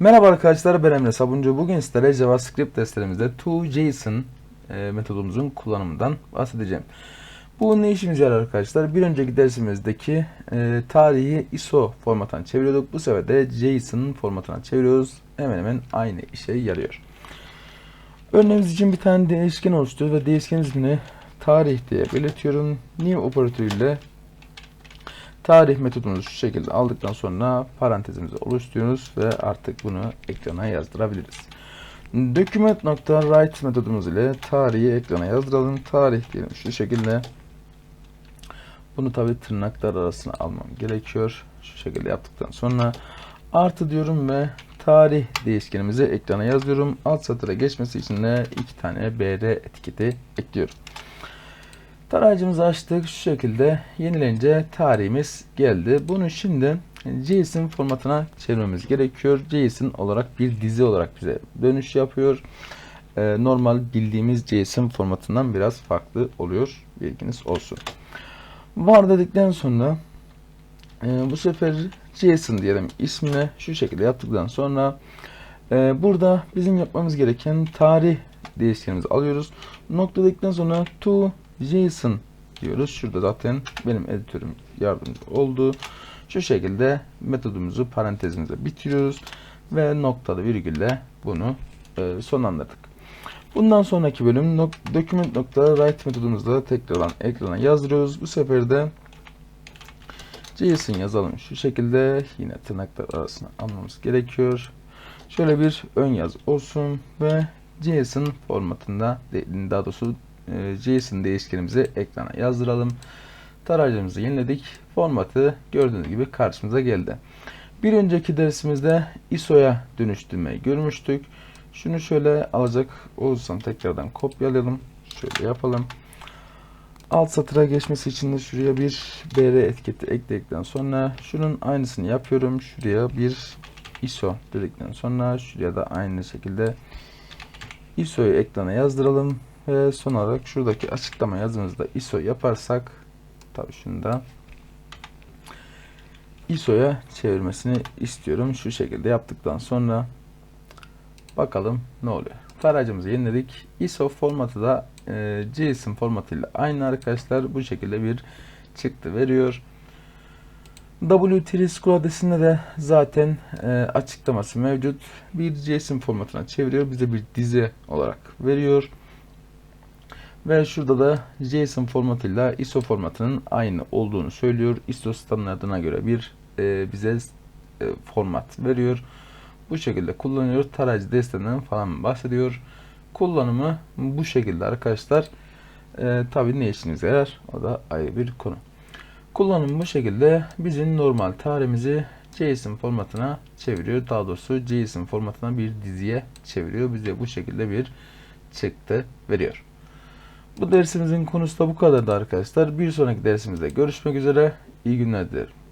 Merhaba arkadaşlar ben Emre Sabuncu. Bugün sizlere JavaScript derslerimizde toJSON e, metodumuzun kullanımından bahsedeceğim. Bu ne işimize yarar arkadaşlar? Bir önceki dersimizdeki e, tarihi ISO formatına çeviriyorduk. Bu sefer de JSON formatına çeviriyoruz. Hemen hemen aynı işe yarıyor. Örneğimiz için bir tane değişken oluşturuyoruz ve değişken ismini tarih diye belirtiyorum. New operatörüyle Tarih metodumuzu şu şekilde aldıktan sonra parantezimizi oluşturuyoruz ve artık bunu ekrana yazdırabiliriz. Document.write metodumuz ile tarihi ekrana yazdıralım. Tarih diyelim şu şekilde. Bunu tabi tırnaklar arasına almam gerekiyor. Şu şekilde yaptıktan sonra artı diyorum ve tarih değişkenimizi ekrana yazıyorum. Alt satıra geçmesi için de iki tane BR etiketi ekliyorum. Tarayıcımızı açtık. Şu şekilde yenilenince tarihimiz geldi. Bunu şimdi JSON formatına çevirmemiz gerekiyor. JSON olarak bir dizi olarak bize dönüş yapıyor. Ee, normal bildiğimiz JSON formatından biraz farklı oluyor. Bilginiz olsun. Var dedikten sonra e, bu sefer JSON diyelim ismine şu şekilde yaptıktan sonra e, burada bizim yapmamız gereken tarih değişkenimizi alıyoruz. Nokta dedikten sonra to JSON diyoruz. Şurada zaten benim editörüm yardımcı oldu. Şu şekilde metodumuzu parantezimize bitiriyoruz ve noktalı virgülle bunu e, sonlandırdık. Bundan sonraki bölüm document.write metodumuzda tekrardan ekrana yazdırıyoruz. Bu sefer de JSON yazalım. Şu şekilde yine tırnaklar arasına almamız gerekiyor. Şöyle bir ön yaz olsun ve JSON formatında daha doğrusu JSON değişkenimizi ekrana yazdıralım. Tarayıcımızı yeniledik. Formatı gördüğünüz gibi karşımıza geldi. Bir önceki dersimizde ISO'ya dönüştürmeyi görmüştük. Şunu şöyle alacak olursam tekrardan kopyalayalım. Şöyle yapalım. Alt satıra geçmesi için de şuraya bir BR etiketi ekledikten sonra şunun aynısını yapıyorum. Şuraya bir ISO dedikten sonra şuraya da aynı şekilde ISO'yu ekrana yazdıralım. Ve son olarak şuradaki açıklama yazımızda ISO yaparsak tabi şunu da ISO'ya çevirmesini istiyorum. Şu şekilde yaptıktan sonra bakalım ne oluyor. Tarayıcımızı yeniledik. ISO formatı da e, JSON formatıyla aynı arkadaşlar. Bu şekilde bir çıktı veriyor. W3 Scroll adresinde de zaten e, açıklaması mevcut. Bir JSON formatına çeviriyor. Bize bir dizi olarak veriyor. Ve şurada da JSON formatıyla ISO formatının aynı olduğunu söylüyor. ISO standartına göre bir e, bize e, format veriyor. Bu şekilde kullanıyor. Tarayıcı desteğinden falan bahsediyor. Kullanımı bu şekilde arkadaşlar. E, Tabi ne işinize yarar? O da ayrı bir konu. Kullanım bu şekilde bizim normal tarihimizi JSON formatına çeviriyor. Daha doğrusu JSON formatına bir diziye çeviriyor. Bize bu şekilde bir çıktı veriyor. Bu dersimizin konusu da bu kadardı arkadaşlar. Bir sonraki dersimizde görüşmek üzere. İyi günler dilerim.